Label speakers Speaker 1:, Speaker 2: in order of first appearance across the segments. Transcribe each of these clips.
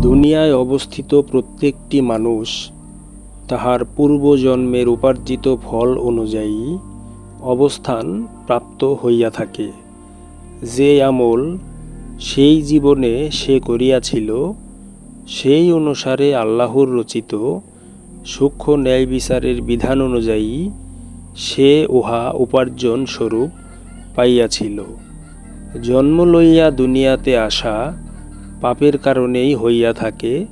Speaker 1: দুনিয়ায় অবস্থিত প্রত্যেকটি মানুষ তাহার পূর্বজন্মের উপার্জিত ফল অনুযায়ী অবস্থান প্রাপ্ত হইয়া থাকে। যে আমল সেই জীবনে সে করিয়াছিল, সেই অনুসারে আল্লাহর রচিত সূক্ষ্ম ন্যায় বিচারের বিধান অনুযায়ী সে উহা উপার্জন স্বরূপ পাইয়াছিল। জন্ম লইয়া দুনিয়াতে আসা পাপের কারণেই হইয়া থাকে,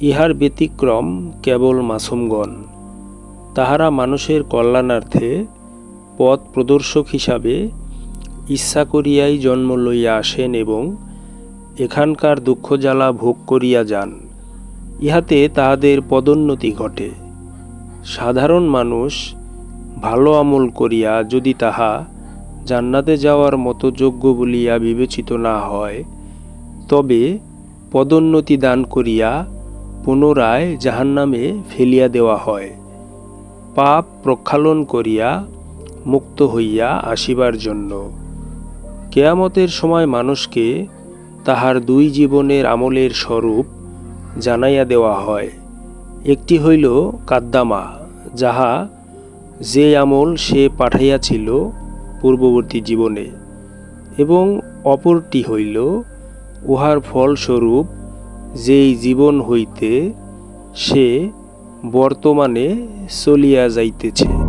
Speaker 1: ইহার ব্যতিক্রম কেবল মাসুমগণ। তাহারা মানুষের কল্যাণার্থে পথ প্রদর্শক হিসাবে ইচ্ছা করিয়াই জন্ম লইয়া আসেন এবং এখানকার দুঃখ জ্বালা ভোগ করিয়া যান। ইহাতে তাহাদের পদোন্নতি ঘটে। সাধারণ মানুষ ভালো আমল করিয়া যদি তাহা জান্নাতে যাওয়ার মতো যোগ্য বলিয়া বিবেচিত না হয় তবে পদোন্নতি দান করিয়া পুনরায় জাহান্নামে ফেলিয়া দেওয়া হয়। পাপ প্রক্ষালন করিয়া মুক্ত হইয়া আসিবার জন্য। কেয়ামতের সময় মানুষকে তাহার দুই জীবনের আমলের স্বরূপ জানাইয়া দেওয়া হয়। একটি হইল কাদ্দামা, যাহা যে আমল সে পাঠাইয়াছিল পূর্ববর্তী জীবনে, এবং অপরটি হইল উহার ফলস্বরূপ যেই জীবন হইতে সে বর্তমানে চলিয়া যাইতেছে।